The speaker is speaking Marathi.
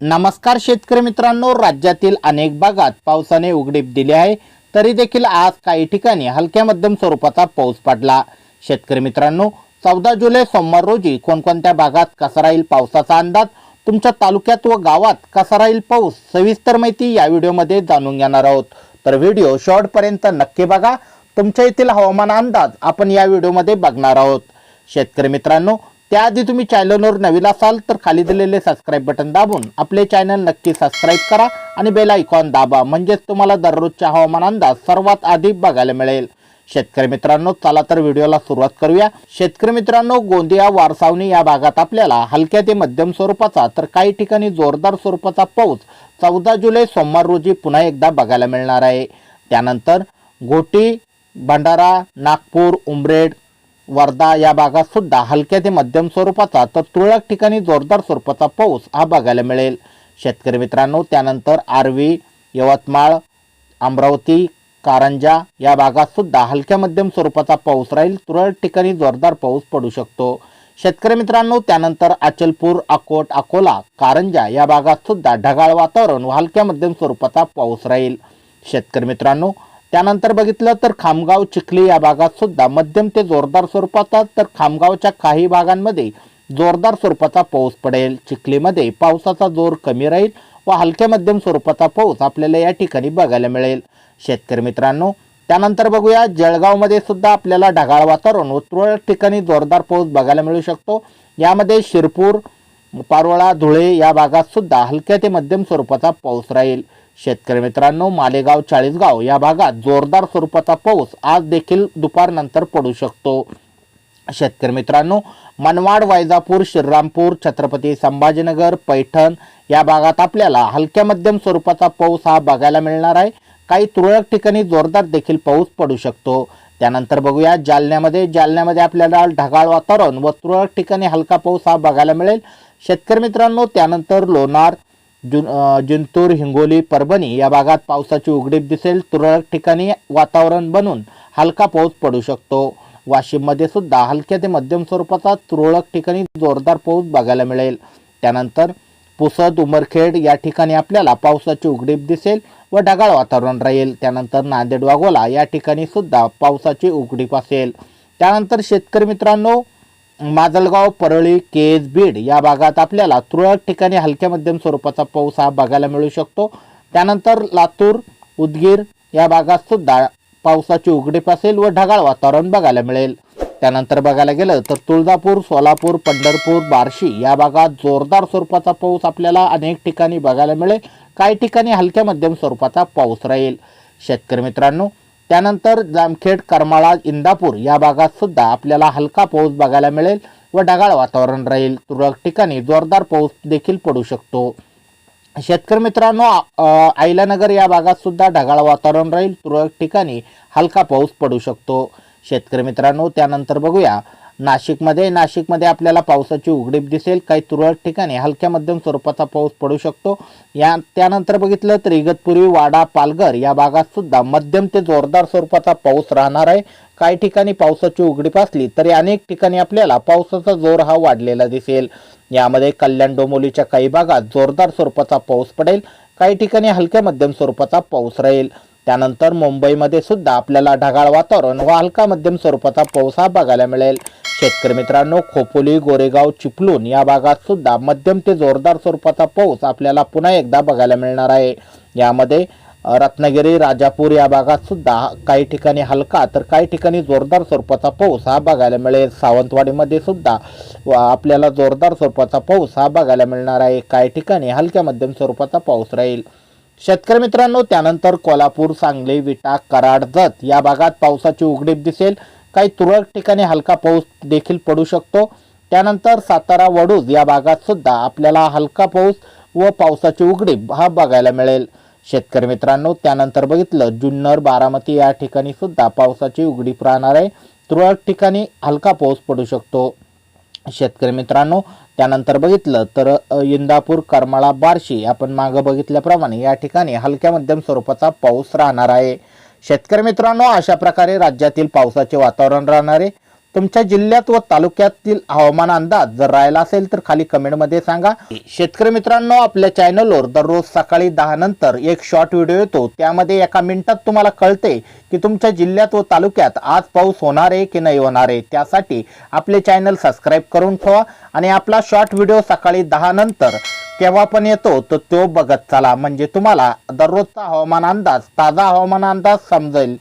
नमस्कार शेतकरी मित्रांनो राज्यातील अनेक भागात पावसाने उघडीप दिली आहे तरी देखील आज काही ठिकाणी हलक्या मध्यम स्वरूपाचा पाऊस पडला. शेतकरी मित्रांनो चौदा जुलै सोमवार रोजी कोणकोणत्या भागात कसा राहील पावसाचा अंदाज तुमच्या तालुक्यात व गावात कसा राहील पाऊस सविस्तर माहिती या व्हिडिओमध्ये जाणून घेणार आहोत. तर व्हिडिओ शेवटपर्यंत नक्की बघा. तुमच्या येथील हवामान अंदाज आपण या व्हिडिओमध्ये बघणार आहोत. शेतकरी मित्रांनो त्याआधी तुम्ही चॅनलवर नवीन असाल तर खाली दिलेले सबस्क्राईब बटन दाबून आपले चॅनल नक्की सबस्क्राईब करा आणि बेल आयकॉन दाबा. म्हणजेच तुम्हाला दररोजचा हवामान अंदाज सर्वात आधी बघायला मिळेल. शेतकरी मित्रांनो चला तर व्हिडिओला सुरुवात करूया. शेतकरी मित्रांनो गोंदिया वारसावणी या भागात आपल्याला हलक्या ते मध्यम स्वरूपाचा तर काही ठिकाणी जोरदार स्वरूपाचा पाऊस चौदा जुलै सोमवार रोजी पुन्हा एकदा बघायला मिळणार आहे. त्यानंतर घोटी भंडारा नागपूर उमरेड वर्धा या भागात सुद्धा हलक्या ते मध्यम स्वरूपाचा तर तुरळक ठिकाणी जोरदार स्वरूपाचा पाऊस हा बघायला मिळेल. शेतकरी मित्रांनो त्यानंतर आर्वी यवतमाळ अमरावती कारंजा या भागात सुद्धा हलक्या मध्यम स्वरूपाचा पाऊस राहील. तुरळक ठिकाणी जोरदार पाऊस पडू शकतो. शेतकरी मित्रांनो त्यानंतर अचलपूर अकोट अकोला कारंजा या भागात सुद्धा ढगाळ वातावरण व हलक्या मध्यम स्वरूपाचा पाऊस राहील. शेतकरी मित्रांनो त्यानंतर बघितलं तर खामगाव चिखली या भागात सुद्धा मध्यम ते जोरदार स्वरूपाचा तर खामगावच्या काही भागांमध्ये जोरदार स्वरूपाचा पाऊस पडेल. चिखलीमध्ये पावसाचा जोर कमी राहील व हलक्या मध्यम स्वरूपाचा पाऊस आपल्याला या ठिकाणी बघायला मिळेल. शेतकरी मित्रांनो त्यानंतर बघूया जळगावमध्ये सुद्धा आपल्याला ढगाळ वातावरण व तुरळक ठिकाणी जोरदार पाऊस बघायला मिळू शकतो. यामध्ये शिरपूर पारोळा धुळे या भागात सुद्धा हलक्या ते मध्यम स्वरूपाचा पाऊस राहील. शेतकरी मित्रांनो मालेगाव चाळीसगाव या भागात जोरदार स्वरूपाचा पाऊस आज देखील दुपारनंतर पडू शकतो. शेतकरी मित्रांनो मनवाड वैजापूर श्रीरामपूर छत्रपती संभाजीनगर पैठण या भागात आपल्याला हलक्या मध्यम स्वरूपाचा पाऊस हा बघायला मिळणार आहे. काही तुरळक ठिकाणी जोरदार देखील पाऊस पडू शकतो. त्यानंतर बघूया जालन्यामध्ये जालन्यामध्ये आपल्याला ढगाळ वातावरण व तुरळक ठिकाणी हलका पाऊस हा बघायला मिळेल. शेतकरी मित्रांनो त्यानंतर लोणार जुन जिंतूर हिंगोली परभणी या भागात पावसाची उघडीप दिसेल. तुरळक ठिकाणी वातावरण बनून हलका पाऊस पडू शकतो. वाशिममध्ये सुद्धा हलक्या ते मध्यम स्वरूपाचा तुरळक ठिकाणी जोरदार पाऊस बघायला मिळेल. त्यानंतर पुसद उमरखेड या ठिकाणी आपल्याला पावसाची उघडीप दिसेल व ढगाळ वातावरण राहील. त्यानंतर नांदेड वाघोला या ठिकाणी सुद्धा पावसाची उघडीप असेल. त्यानंतर शेतकरी मित्रांनो माजलगाव परळी केज बीड या भागात आपल्याला तुरळक ठिकाणी हलक्या मध्यम स्वरूपाचा पाऊस हा बघायला मिळू शकतो. त्यानंतर लातूर उदगीर या भागात सुद्धा पावसाची उघडीप असेल व ढगाळ वातावरण बघायला मिळेल. त्यानंतर बघायला गेलं तर तुळजापूर सोलापूर पंढरपूर बार्शी या भागात जोरदार स्वरूपाचा पाऊस आपल्याला अनेक ठिकाणी बघायला मिळेल. काही ठिकाणी हलक्या मध्यम स्वरूपाचा पाऊस राहील. शेतकरी मित्रांनो त्यानंतर जामखेड करमाळा इंदापूर या भागात सुद्धा आपल्याला हलका पाऊस बघायला मिळेल व ढगाळ वातावरण राहील. तुरळक ठिकाणी जोरदार पाऊस देखील पडू शकतो. शेतकरी मित्रांनो आयलानगर या भागात सुद्धा ढगाळ वातावरण राहील. तुरळक ठिकाणी हलका पाऊस पडू शकतो. शेतकरी मित्रांनो त्यानंतर बघूया नाशिकमध्ये नाशिकमध्ये आपल्याला पावसाची उघडीप दिसेल. काही तुरळक ठिकाणी हलक्या मध्यम स्वरूपाचा पाऊस पडू शकतो. या त्यानंतर बघितलं तर इगतपुरी वाडा पालघर या भागात सुद्धा मध्यम ते जोरदार स्वरूपाचा पाऊस राहणार आहे. काही ठिकाणी पावसाची उघडीप असली तरी अनेक ठिकाणी आपल्याला पावसाचा जोर हा वाढलेला दिसेल. यामध्ये कल्याण डोंबोलीच्या काही भागात जोरदार स्वरूपाचा पाऊस पडेल. काही ठिकाणी हलक्या मध्यम स्वरूपाचा पाऊस राहील. त्यानंतर मुंबईमध्ये सुद्धा आपल्याला ढगाळ वातावरण व हलका मध्यम स्वरूपाचा पाऊस हा बघायला मिळेल. शेतकरी मित्रांनो खोपोली गोरेगाव चिपलून या भागात सुद्धा मध्यम ते जोरदार स्वरूपाचा पाऊस आपल्याला पुन्हा एकदा बघायला मिळणार आहे. यामध्ये रत्नागिरी राजापूर या भागात सुद्धा काही ठिकाणी हलका तर काही ठिकाणी जोरदार स्वरूपाचा पाऊस हा बघायला मिळेल. सावंतवाडीमध्ये सुद्धा व आपल्याला जोरदार स्वरूपाचा पाऊस हा बघायला मिळणार आहे. काही ठिकाणी हलक्या मध्यम स्वरूपाचा पाऊस राहील. शेतकरी मित्रांनो त्यानंतर कोल्हापूर सांगली विटा कराड जत या भागात पावसाची उघडीप दिसेल. काही तुरळक ठिकाणी हलका पाऊस देखील पडू शकतो. त्यानंतर सातारा वडूज या भागात सुद्धा आपल्याला हलका पाऊस व पावसाची उघडीप हा बघायला मिळेल. शेतकरी मित्रांनो त्यानंतर बघितलं जुन्नर बारामती या ठिकाणी सुद्धा पावसाची उघडीप राहणार आहे. तुरळक ठिकाणी हलका पाऊस पडू शकतो. शेतकरी मित्रांनो त्यानंतर बघितलं तर इंदापूर करमाळा बार्शी आपण मागं बघितल्याप्रमाणे या ठिकाणी हलक्या मध्यम स्वरूपाचा पाऊस राहणार आहे. शेतकरी मित्रांनो अशा प्रकारे राज्यातील पावसाचे वातावरण राहणार आहे. तुमच्या जिल्ह्यात व तालुक्यातील हवामान अंदाज जर राहिला असेल तर खाली कमेंटमध्ये सांगा. शेतकरी मित्रांनो आपल्या चॅनलवर दररोज सकाळी दहा नंतर एक शॉर्ट व्हिडिओ येतो. त्यामध्ये एका मिनिटात तुम्हाला कळते की तुमच्या जिल्ह्यात व तालुक्यात आज पाऊस होणार आहे की नाही होणार आहे. त्यासाठी आपले चॅनल सबस्क्राईब करून ठेवा आणि आपला शॉर्ट व्हिडिओ सकाळी दहा नंतर केव्हा पण येतो तर तो बघत चला. म्हणजे तुम्हाला दररोजचा हवामान अंदाज ताजा हवामान अंदाज समजेल.